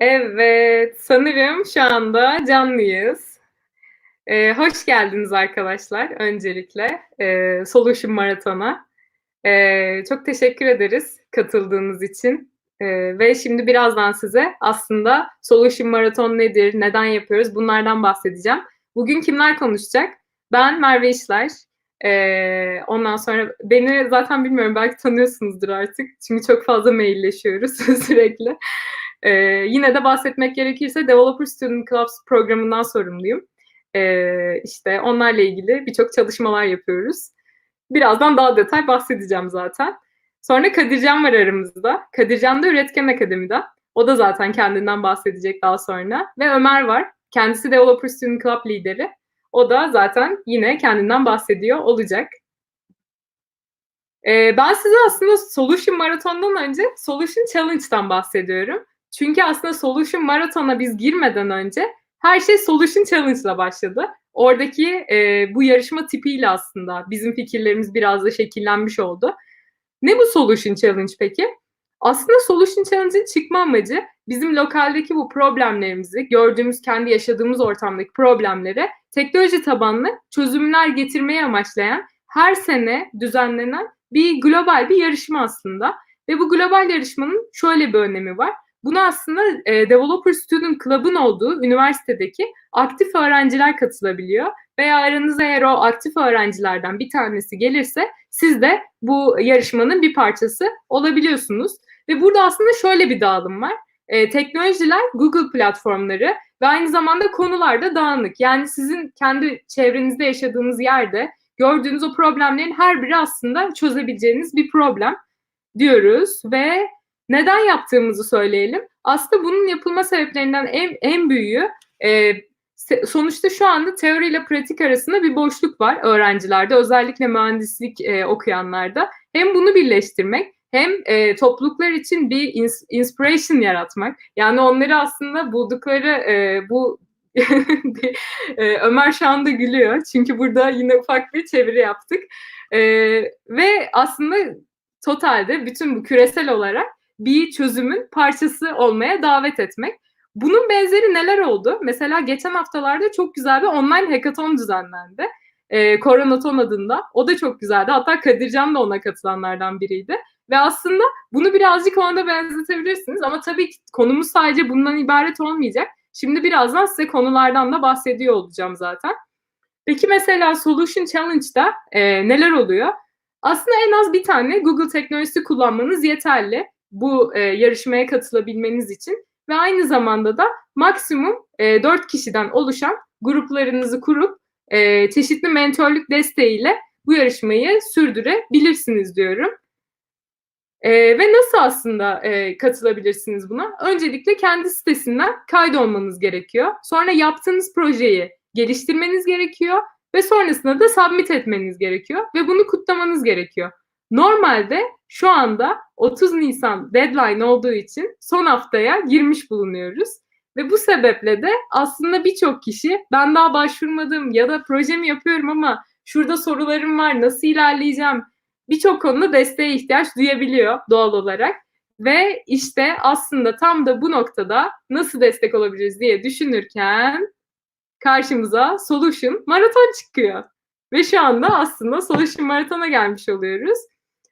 Evet, sanırım şu anda canlıyız. Eee, hoş geldiniz arkadaşlar öncelikle, eee, Solution Marathon'a. Eee, çok teşekkür ederiz katıldığınız için, eee, ve şimdi birazdan size aslında Solution Marathon nedir, neden yapıyoruz bunlardan bahsedeceğim. Bugün kimler konuşacak? Ben Merve İşler, eee, ondan sonra beni zaten bilmiyorum belki tanıyorsunuzdur artık çünkü çok fazla mailleşiyoruz sürekli. Eee, yine de bahsetmek gerekirse Developer Student Clubs programından sorumluyum. Eee, işte onlarla ilgili birçok çalışmalar yapıyoruz. Birazdan daha detay bahsedeceğim zaten. Sonra Kadircan var aramızda. Kadircan da Üretken Akademi'de. O da zaten kendinden bahsedecek daha sonra. Ve Ömer var. Kendisi Developer Student Club lideri. O da zaten yine kendinden bahsediyor olacak. Eee, ben size aslında Solution Marathon'dan önce Solution Challenge'dan bahsediyorum. Çünkü aslında Solution Marathon'a biz girmeden önce her şey Solution Challenge'la başladı. Oradaki eee, bu yarışma tipiyle aslında bizim fikirlerimiz biraz da şekillenmiş oldu. Ne bu Solution Challenge peki? Aslında Solution Challenge'in çıkma amacı bizim lokaldeki bu problemlerimizi, gördüğümüz kendi yaşadığımız ortamdaki problemlere teknoloji tabanlı çözümler getirmeyi amaçlayan her sene düzenlenen bir global bir yarışma aslında. Ve bu global yarışmanın şöyle bir önemi var. Buna aslında e, Developer Student Club'ın olduğu üniversitedeki aktif öğrenciler katılabiliyor. Veya aranıza eğer o aktif öğrencilerden bir tanesi gelirse siz de bu yarışmanın bir parçası olabiliyorsunuz. Ve burada aslında şöyle bir dağılım var. E, teknolojiler Google platformları ve aynı zamanda konular da dağınık. Yani sizin kendi çevrenizde yaşadığınız yerde gördüğünüz o problemlerin her biri aslında çözebileceğiniz bir problem diyoruz ve neden yaptığımızı söyleyelim. Aslında bunun yapılma sebeplerinden en, en büyüğü e, sonuçta şu anda teori ile pratik arasında bir boşluk var öğrencilerde özellikle mühendislik e, okuyanlarda. Hem bunu birleştirmek hem e, topluluklar için bir ins- inspiration yaratmak. Yani onları aslında buldukları e, bu e, Ömer şu anda gülüyor çünkü burada yine ufak bir çeviri yaptık. E, ve aslında totalde bütün bu küresel olarak bir çözümün parçası olmaya davet etmek. Bunun benzeri neler oldu? Mesela geçen haftalarda çok güzel bir online hackathon düzenlendi. Ee, Koronaton adında. O da çok güzeldi. Hatta Kadircan da ona katılanlardan biriydi. Ve aslında bunu birazcık ona benzetebilirsiniz. Ama tabii ki konumuz sadece bundan ibaret olmayacak. Şimdi birazdan size konulardan da bahsediyor olacağım zaten. Peki mesela Solution Challenge'da e, neler oluyor? Aslında en az bir tane Google teknolojisi kullanmanız yeterli bu e, yarışmaya katılabilmeniz için ve aynı zamanda da maksimum e, 4 kişiden oluşan gruplarınızı kurup e, çeşitli mentorluk desteğiyle bu yarışmayı sürdürebilirsiniz diyorum. E, ve nasıl aslında e, katılabilirsiniz buna? Öncelikle kendi sitesinden kaydolmanız gerekiyor. Sonra yaptığınız projeyi geliştirmeniz gerekiyor ve sonrasında da submit etmeniz gerekiyor ve bunu kutlamanız gerekiyor. Normalde şu anda 30 Nisan deadline olduğu için son haftaya girmiş bulunuyoruz. Ve bu sebeple de aslında birçok kişi ben daha başvurmadım ya da projemi yapıyorum ama şurada sorularım var nasıl ilerleyeceğim birçok konuda desteğe ihtiyaç duyabiliyor doğal olarak. Ve işte aslında tam da bu noktada nasıl destek olabiliriz diye düşünürken karşımıza Solution Maraton çıkıyor. Ve şu anda aslında Solution Maraton'a gelmiş oluyoruz.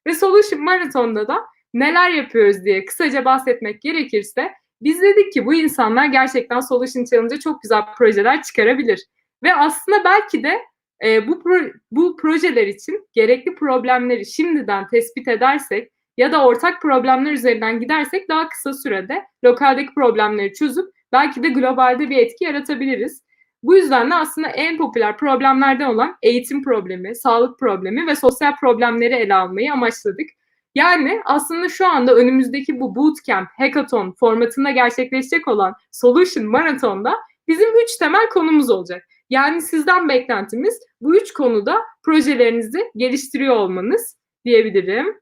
Ve Solution Marathon'da da neler yapıyoruz diye kısaca bahsetmek gerekirse biz dedik ki bu insanlar gerçekten Solution Challenge'a çok güzel projeler çıkarabilir. Ve aslında belki de e, bu pro, bu projeler için gerekli problemleri şimdiden tespit edersek ya da ortak problemler üzerinden gidersek daha kısa sürede lokaldeki problemleri çözüp belki de globalde bir etki yaratabiliriz. Bu yüzden de aslında en popüler problemlerden olan eğitim problemi, sağlık problemi ve sosyal problemleri ele almayı amaçladık. Yani aslında şu anda önümüzdeki bu bootcamp, hackathon formatında gerçekleşecek olan Solution Marathon'da bizim üç temel konumuz olacak. Yani sizden beklentimiz bu üç konuda projelerinizi geliştiriyor olmanız diyebilirim.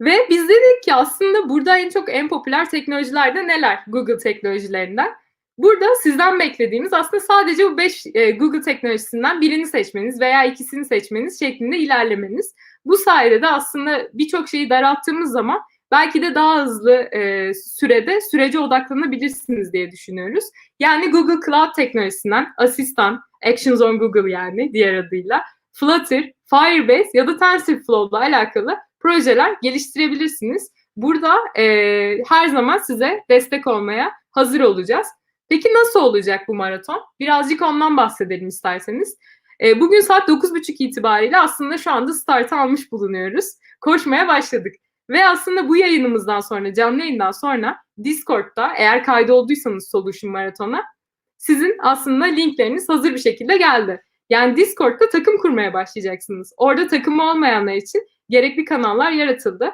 Ve biz dedik ki aslında burada en çok en popüler teknolojilerde neler? Google teknolojilerinden. Burada sizden beklediğimiz aslında sadece bu 5 e, Google teknolojisinden birini seçmeniz veya ikisini seçmeniz şeklinde ilerlemeniz. Bu sayede de aslında birçok şeyi daralttığımız zaman belki de daha hızlı e, sürede sürece odaklanabilirsiniz diye düşünüyoruz. Yani Google Cloud teknolojisinden asistan, Actions on Google yani diğer adıyla Flutter, Firebase ya da TensorFlow ile alakalı projeler geliştirebilirsiniz. Burada e, her zaman size destek olmaya hazır olacağız. Peki nasıl olacak bu maraton? Birazcık ondan bahsedelim isterseniz. E, bugün saat 9.30 itibariyle aslında şu anda start almış bulunuyoruz. Koşmaya başladık. Ve aslında bu yayınımızdan sonra, canlı yayından sonra Discord'da eğer kaydolduysanız Solution Maraton'a sizin aslında linkleriniz hazır bir şekilde geldi. Yani Discord'da takım kurmaya başlayacaksınız. Orada takım olmayanlar için gerekli kanallar yaratıldı.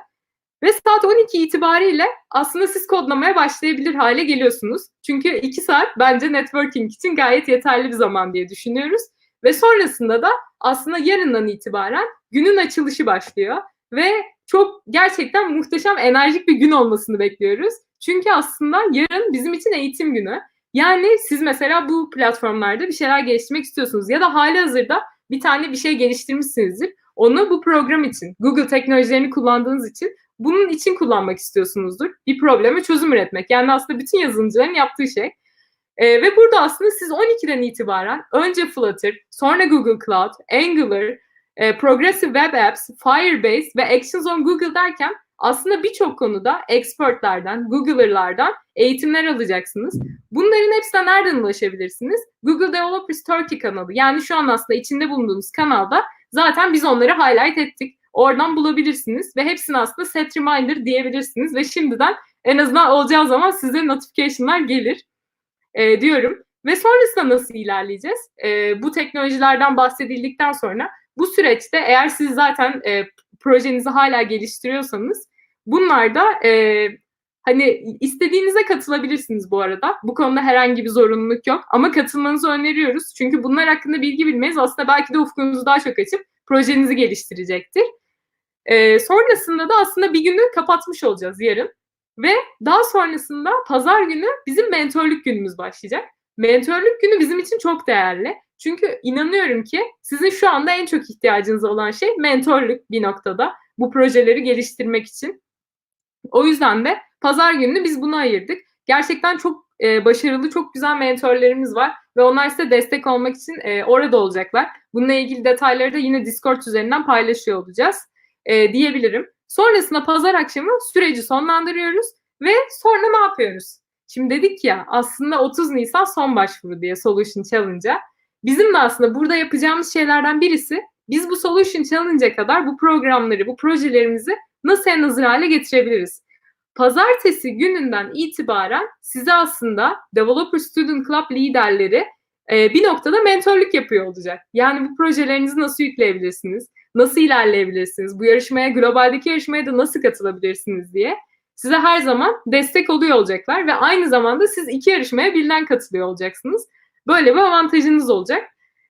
Ve saat 12 itibariyle aslında siz kodlamaya başlayabilir hale geliyorsunuz. Çünkü 2 saat bence networking için gayet yeterli bir zaman diye düşünüyoruz. Ve sonrasında da aslında yarından itibaren günün açılışı başlıyor. Ve çok gerçekten muhteşem enerjik bir gün olmasını bekliyoruz. Çünkü aslında yarın bizim için eğitim günü. Yani siz mesela bu platformlarda bir şeyler geliştirmek istiyorsunuz ya da hali hazırda bir tane bir şey geliştirmişsinizdir. Onu bu program için, Google teknolojilerini kullandığınız için bunun için kullanmak istiyorsunuzdur. Bir probleme çözüm üretmek. Yani aslında bütün yazılımcıların yaptığı şey. E, ve burada aslında siz 12'den itibaren önce Flutter, sonra Google Cloud, Angular, e, Progressive Web Apps, Firebase ve Actions on Google derken aslında birçok konuda expertlerden, Googler'lardan eğitimler alacaksınız. Bunların hepsine nereden ulaşabilirsiniz? Google Developers Turkey kanalı. Yani şu an aslında içinde bulunduğunuz kanalda zaten biz onları highlight ettik. Oradan bulabilirsiniz ve hepsini aslında set reminder diyebilirsiniz ve şimdiden en azından olacağı zaman size notification'lar gelir e, diyorum. Ve sonrasında nasıl ilerleyeceğiz? E, bu teknolojilerden bahsedildikten sonra bu süreçte eğer siz zaten e, projenizi hala geliştiriyorsanız bunlar da e, hani istediğinize katılabilirsiniz bu arada. Bu konuda herhangi bir zorunluluk yok ama katılmanızı öneriyoruz. Çünkü bunlar hakkında bilgi bilmeyiz. Aslında belki de ufkunuzu daha çok açıp projenizi geliştirecektir. E, sonrasında da aslında bir günü kapatmış olacağız yarın. Ve daha sonrasında pazar günü bizim mentorluk günümüz başlayacak. Mentorluk günü bizim için çok değerli. Çünkü inanıyorum ki sizin şu anda en çok ihtiyacınız olan şey mentorluk bir noktada. Bu projeleri geliştirmek için. O yüzden de pazar gününü biz buna ayırdık. Gerçekten çok e, başarılı, çok güzel mentorlarımız var ve onlar size destek olmak için e, orada olacaklar. Bununla ilgili detayları da yine Discord üzerinden paylaşıyor olacağız e, diyebilirim. Sonrasında pazar akşamı süreci sonlandırıyoruz ve sonra ne yapıyoruz? Şimdi dedik ya aslında 30 Nisan son başvuru diye Solution Challenge'a. Bizim de aslında burada yapacağımız şeylerden birisi biz bu Solution Challenge'a kadar bu programları, bu projelerimizi nasıl en hazır hale getirebiliriz? Pazartesi gününden itibaren size aslında Developer Student Club liderleri e, bir noktada mentorluk yapıyor olacak. Yani bu projelerinizi nasıl yükleyebilirsiniz? Nasıl ilerleyebilirsiniz? Bu yarışmaya, globaldeki yarışmaya da nasıl katılabilirsiniz diye size her zaman destek oluyor olacaklar ve aynı zamanda siz iki yarışmaya birden katılıyor olacaksınız. Böyle bir avantajınız olacak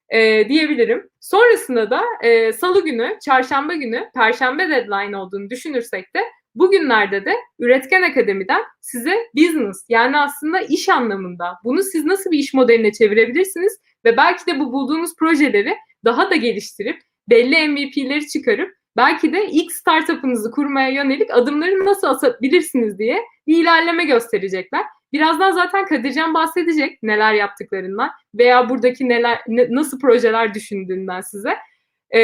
e, diyebilirim. Sonrasında da e, salı günü, çarşamba günü, perşembe deadline olduğunu düşünürsek de bugünlerde de Üretken Akademi'den size business yani aslında iş anlamında bunu siz nasıl bir iş modeline çevirebilirsiniz ve belki de bu bulduğunuz projeleri daha da geliştirip belli MVP'leri çıkarıp belki de ilk startup'ınızı kurmaya yönelik adımları nasıl atabilirsiniz diye bir ilerleme gösterecekler. Birazdan zaten Kadircan bahsedecek neler yaptıklarından veya buradaki neler ne, nasıl projeler düşündüğünden size. Ee,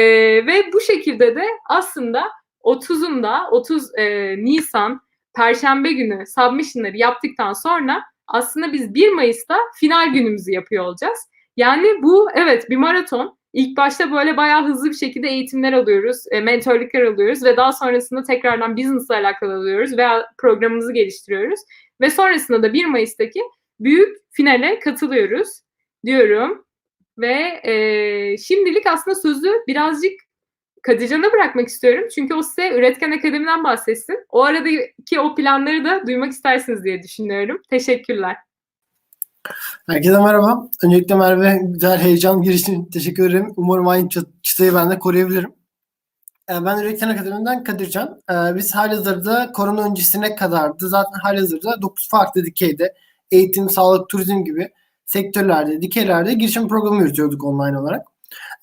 ve bu şekilde de aslında 30'unda 30 e, Nisan Perşembe günü submission'ları yaptıktan sonra aslında biz 1 Mayıs'ta final günümüzü yapıyor olacağız. Yani bu evet bir maraton. İlk başta böyle bayağı hızlı bir şekilde eğitimler alıyoruz, e, mentorluklar alıyoruz ve daha sonrasında tekrardan business ile alakalı alıyoruz veya programımızı geliştiriyoruz. Ve sonrasında da 1 Mayıs'taki büyük finale katılıyoruz diyorum. Ve e, şimdilik aslında sözü birazcık Kadircan'a bırakmak istiyorum. Çünkü o size Üretken Akademi'den bahsetsin. O aradaki o planları da duymak istersiniz diye düşünüyorum. Teşekkürler. Herkese merhaba. Öncelikle Merve güzel heyecan girişin teşekkür ederim. Umarım aynı çıtayı ben de koruyabilirim. Ee, ben Üretken Akademi'den Kadircan. Ee, biz halihazırda korona öncesine kadardı. Zaten halihazırda 9 farklı dikeyde eğitim, sağlık, turizm gibi sektörlerde, dikeylerde girişim programı yürütüyorduk online olarak.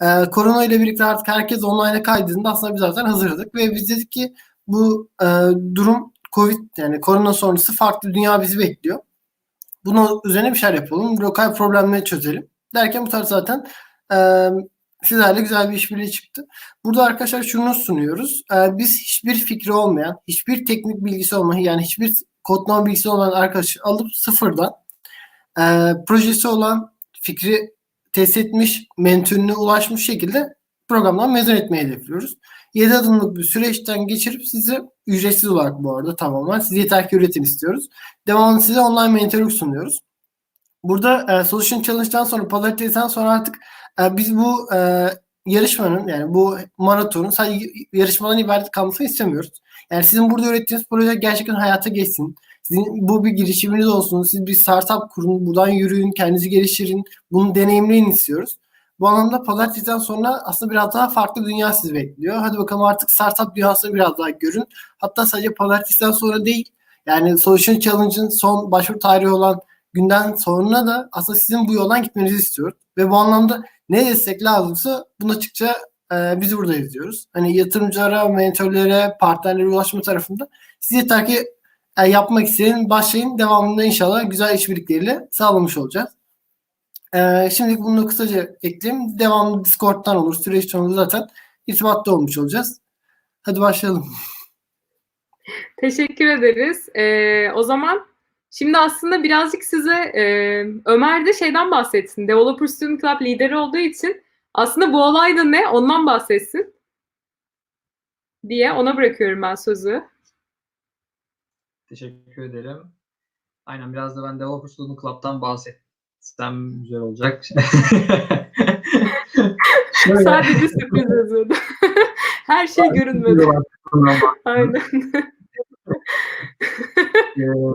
Ee, korona ile birlikte artık herkes online'a kaydedildi. Aslında biz zaten hazırladık ve biz dedik ki bu e, durum Covid yani korona sonrası farklı dünya bizi bekliyor. Bunun üzerine bir şeyler yapalım. Lokal problemleri çözelim. Derken bu tarz zaten e, sizlerle güzel bir işbirliği çıktı. Burada arkadaşlar şunu sunuyoruz. E, biz hiçbir fikri olmayan, hiçbir teknik bilgisi olmayan yani hiçbir kodlama bilgisi olan arkadaşı alıp sıfırdan e, projesi olan fikri test etmiş, mentörüne ulaşmış şekilde programdan mezun etmeyi hedefliyoruz. 7 adımlık bir süreçten geçirip size ücretsiz olarak bu arada tamamen siz yeter ki üretin istiyoruz. Devamlı size online mentorluk sunuyoruz. Burada e, Solution Challenge'dan sonra Pazartesi'den sonra artık e, biz bu e, yarışmanın yani bu maratonun sadece yarışmadan ibaret kalmasını istemiyoruz. Yani sizin burada ürettiğiniz proje gerçekten hayata geçsin. Sizin bu bir girişiminiz olsun. Siz bir startup kurun, buradan yürüyün, kendinizi geliştirin, bunu deneyimleyin istiyoruz. Bu anlamda pazartesiden sonra aslında biraz daha farklı dünya sizi bekliyor. Hadi bakalım artık startup dünyasını biraz daha görün. Hatta sadece pazartesiden sonra değil, yani Solution Challenge'ın son başvuru tarihi olan günden sonra da aslında sizin bu yoldan gitmenizi istiyoruz. Ve bu anlamda ne destek lazımsa bunu açıkça e, biz burada izliyoruz. Hani yatırımcılara, mentörlere, partnerlere ulaşma tarafında siz yeter ki e, yapmak isteyin, başlayın. Devamında inşallah güzel işbirlikleriyle sağlamış olacağız. E, şimdi bunu kısaca ekleyeyim. Devamlı Discord'dan olur, süreç sonunda zaten irtibatta olmuş olacağız. Hadi başlayalım. Teşekkür ederiz. Ee, o zaman şimdi aslında birazcık size e, Ömer de şeyden bahsetsin. Developer Student Club lideri olduğu için aslında bu olay da ne ondan bahsetsin diye ona bırakıyorum ben sözü. Teşekkür ederim. Aynen biraz da ben Developer Student Club'tan bahsetsem güzel olacak. Şöyle. Sadece sürpriz yazıyordu. Her şey görünmedi. Aynen.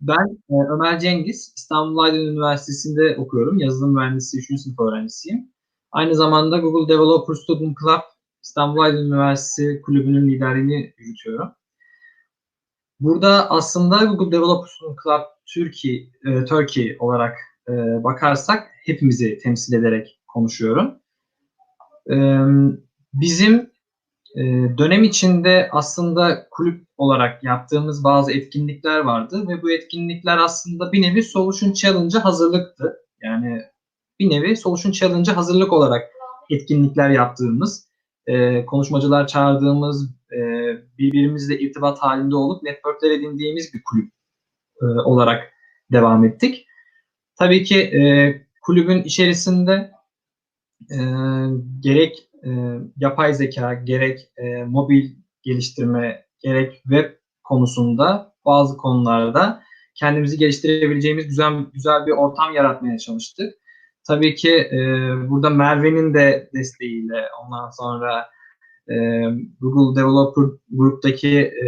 ben Ömer Cengiz, İstanbul Aydın Üniversitesi'nde okuyorum. Yazılım mühendisi 3. sınıf öğrencisiyim. Aynı zamanda Google Developer Student Club, İstanbul Aydın Üniversitesi kulübünün liderliğini yürütüyorum. Burada aslında Google Developer Student Club Türkiye, e, Turkey olarak e, bakarsak hepimizi temsil ederek konuşuyorum. E, bizim e, dönem içinde aslında kulüp olarak yaptığımız bazı etkinlikler vardı ve bu etkinlikler aslında bir nevi Solution Challenge'a hazırlıktı. Yani bir nevi Solution Challenge'a hazırlık olarak etkinlikler yaptığımız, e, konuşmacılar çağırdığımız, e, birbirimizle irtibat halinde olup networkler edindiğimiz bir kulüp e, olarak devam ettik. Tabii ki e, kulübün içerisinde e, gerek e, yapay zeka, gerek e, mobil geliştirme, gerek web konusunda bazı konularda kendimizi geliştirebileceğimiz güzel güzel bir ortam yaratmaya çalıştık. Tabii ki e, burada Merve'nin de desteğiyle, ondan sonra e, Google Developer Group'taki e,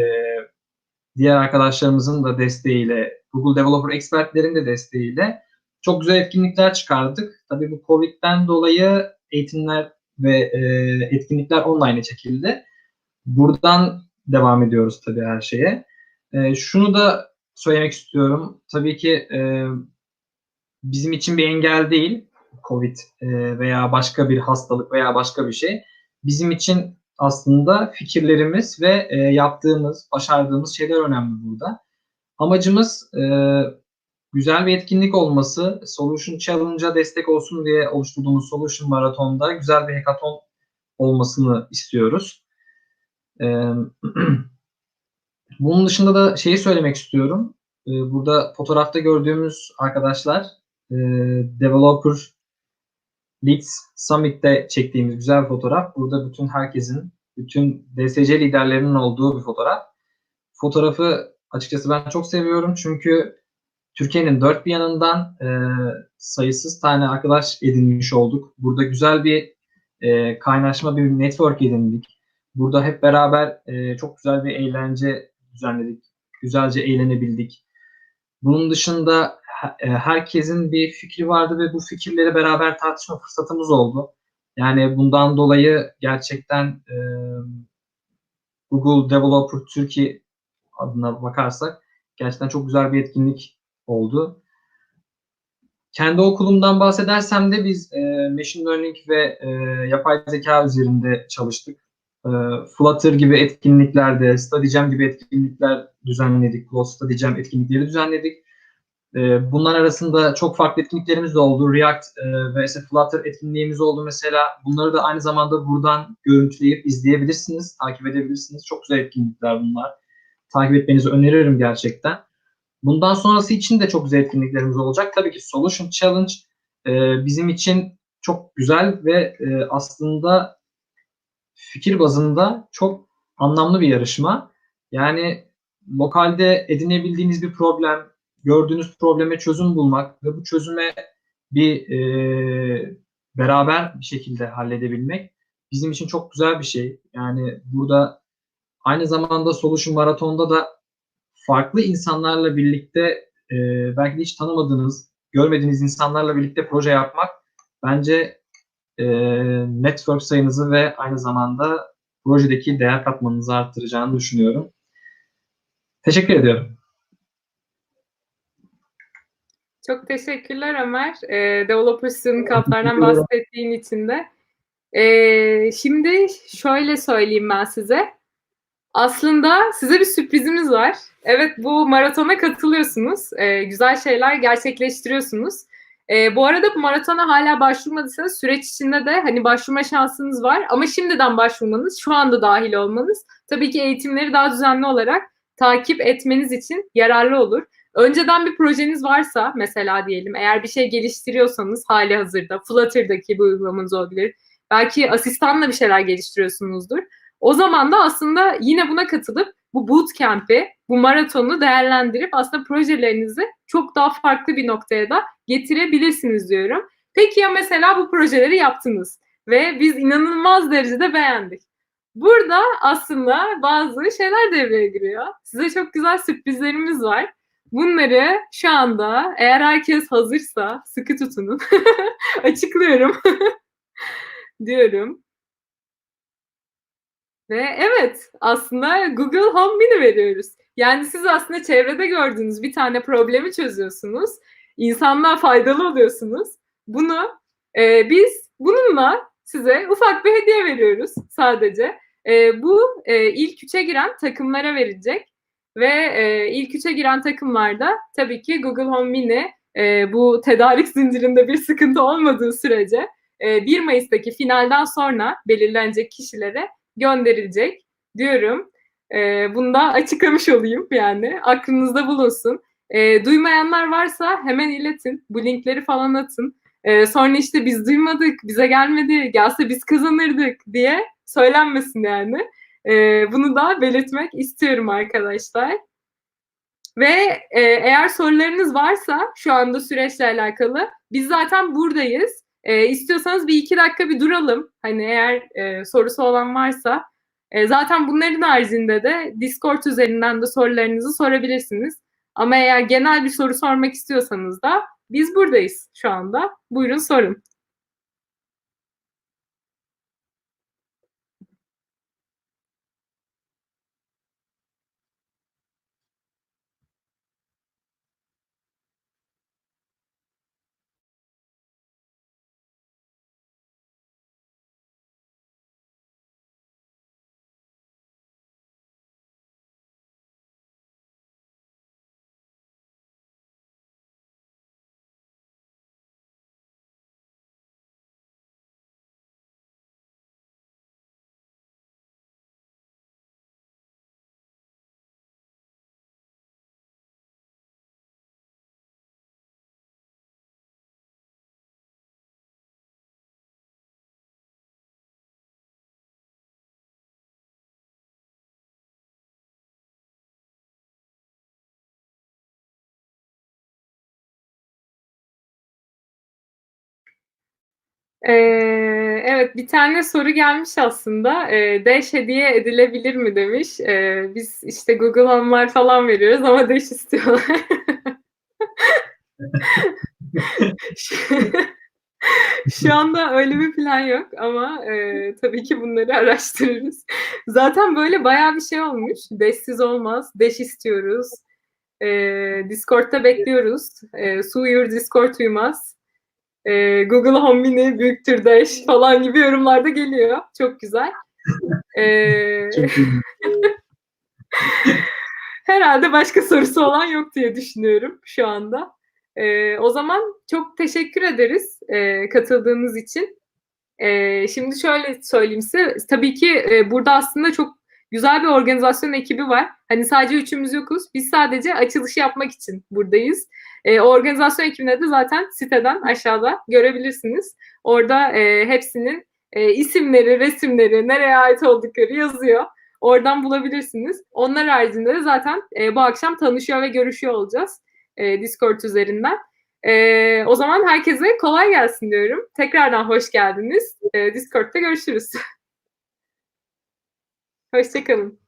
diğer arkadaşlarımızın da desteğiyle, Google Developer Expert'lerin de desteğiyle çok güzel etkinlikler çıkardık. Tabii bu Covid'den dolayı eğitimler ve e, etkinlikler online çekildi. Buradan devam ediyoruz tabii her şeye. E, şunu da söylemek istiyorum. Tabii ki e, bizim için bir engel değil Covid e, veya başka bir hastalık veya başka bir şey. Bizim için aslında fikirlerimiz ve e, yaptığımız, başardığımız şeyler önemli burada. Amacımız e, güzel bir etkinlik olması, Solution Challenge'a destek olsun diye oluşturduğumuz Solution Maraton'da güzel bir hackathon olmasını istiyoruz. Ee, bunun dışında da şeyi söylemek istiyorum. Ee, burada fotoğrafta gördüğümüz arkadaşlar e, Developer Leads Summit'te çektiğimiz güzel fotoğraf. Burada bütün herkesin, bütün DSC liderlerinin olduğu bir fotoğraf. Fotoğrafı açıkçası ben çok seviyorum çünkü Türkiye'nin dört bir yanından e, sayısız tane arkadaş edinmiş olduk. Burada güzel bir e, kaynaşma, bir network edindik. Burada hep beraber e, çok güzel bir eğlence düzenledik. Güzelce eğlenebildik. Bunun dışında herkesin bir fikri vardı ve bu fikirleri beraber tartışma fırsatımız oldu. Yani bundan dolayı gerçekten e, Google Developer Türkiye adına bakarsak gerçekten çok güzel bir etkinlik oldu. Kendi okulumdan bahsedersem de biz e, machine learning ve e, yapay zeka üzerinde çalıştık. e, Flutter gibi etkinliklerde, StudyJam gibi etkinlikler düzenledik. Close StudyJam etkinlikleri düzenledik. E, bunlar arasında çok farklı etkinliklerimiz de oldu. React e, ve Flutter etkinliğimiz oldu mesela. Bunları da aynı zamanda buradan görüntüleyip izleyebilirsiniz, takip edebilirsiniz. Çok güzel etkinlikler bunlar. Takip etmenizi öneririm gerçekten. Bundan sonrası için de çok güzel etkinliklerimiz olacak. Tabii ki Solution Challenge e, bizim için çok güzel ve e, aslında fikir bazında çok anlamlı bir yarışma. Yani lokalde edinebildiğiniz bir problem, gördüğünüz probleme çözüm bulmak ve bu çözüme bir e, beraber bir şekilde halledebilmek bizim için çok güzel bir şey. Yani burada aynı zamanda Solution Maraton'da da farklı insanlarla birlikte e, belki hiç tanımadığınız, görmediğiniz insanlarla birlikte proje yapmak bence e, network sayınızı ve aynı zamanda projedeki değer katmanınızı arttıracağını düşünüyorum. Teşekkür ediyorum. Çok teşekkürler Ömer. E, Developer Student Cup'lardan Teşekkür ederim. bahsettiğin için de. E, şimdi şöyle söyleyeyim ben size. Aslında size bir sürprizimiz var. Evet bu maratona katılıyorsunuz. E, güzel şeyler gerçekleştiriyorsunuz. E, bu arada bu maratona hala başvurmadıysanız süreç içinde de hani başvurma şansınız var. Ama şimdiden başvurmanız, şu anda dahil olmanız tabii ki eğitimleri daha düzenli olarak takip etmeniz için yararlı olur. Önceden bir projeniz varsa mesela diyelim eğer bir şey geliştiriyorsanız hali hazırda Flutter'daki bir uygulamanız olabilir. Belki asistanla bir şeyler geliştiriyorsunuzdur. O zaman da aslında yine buna katılıp bu bootcamp'i, bu maratonu değerlendirip aslında projelerinizi çok daha farklı bir noktaya da getirebilirsiniz diyorum. Peki ya mesela bu projeleri yaptınız ve biz inanılmaz derecede beğendik. Burada aslında bazı şeyler devreye giriyor. Size çok güzel sürprizlerimiz var. Bunları şu anda eğer herkes hazırsa sıkı tutunun. Açıklıyorum. diyorum. Ve evet aslında Google Home Mini veriyoruz. Yani siz aslında çevrede gördüğünüz bir tane problemi çözüyorsunuz. İnsanlığa faydalı oluyorsunuz. Bunu e, biz bununla size ufak bir hediye veriyoruz sadece. E, bu e, ilk üçe giren takımlara verilecek. Ve e, ilk üçe giren takımlarda tabii ki Google Home Mini e, bu tedarik zincirinde bir sıkıntı olmadığı sürece e, 1 Mayıs'taki finalden sonra belirlenecek kişilere gönderilecek diyorum. E, bunu da açıklamış olayım yani aklınızda bulunsun. E, duymayanlar varsa hemen iletin. Bu linkleri falan atın. E, sonra işte biz duymadık, bize gelmedi, gelse biz kazanırdık diye söylenmesin yani. E, bunu da belirtmek istiyorum arkadaşlar. Ve e, eğer sorularınız varsa şu anda süreçle alakalı biz zaten buradayız. E, istiyorsanız bir iki dakika bir duralım. Hani eğer e, sorusu olan varsa. E, zaten bunların haricinde de Discord üzerinden de sorularınızı sorabilirsiniz. Ama eğer genel bir soru sormak istiyorsanız da biz buradayız şu anda. Buyurun sorun. Ee, evet bir tane soru gelmiş aslında. Ee, Dash hediye edilebilir mi demiş. Ee, biz işte Google Home'lar falan veriyoruz ama Dash istiyorlar. Şu anda öyle bir plan yok ama e, tabii ki bunları araştırırız. Zaten böyle bayağı bir şey olmuş. Dash'siz olmaz. Dash istiyoruz. E, Discord'da bekliyoruz. E, su uyur, Discord uyumaz. E, Google Home Mini büyüktür Dash falan gibi yorumlarda geliyor. Çok güzel. Ee, herhalde başka sorusu olan yok diye düşünüyorum şu anda. Ee, o zaman çok teşekkür ederiz e, katıldığınız için. Ee, şimdi şöyle söyleyeyim size. Tabii ki e, burada aslında çok güzel bir organizasyon ekibi var. Hani sadece üçümüz yokuz. Biz sadece açılışı yapmak için buradayız. E, organizasyon ekibine de zaten siteden aşağıda görebilirsiniz. Orada e, hepsinin e, isimleri, resimleri, nereye ait oldukları yazıyor. Oradan bulabilirsiniz. Onlar haricinde de zaten e, bu akşam tanışıyor ve görüşüyor olacağız e, Discord üzerinden. E, o zaman herkese kolay gelsin diyorum. Tekrardan hoş geldiniz. E, Discord'da görüşürüz. Hoşçakalın.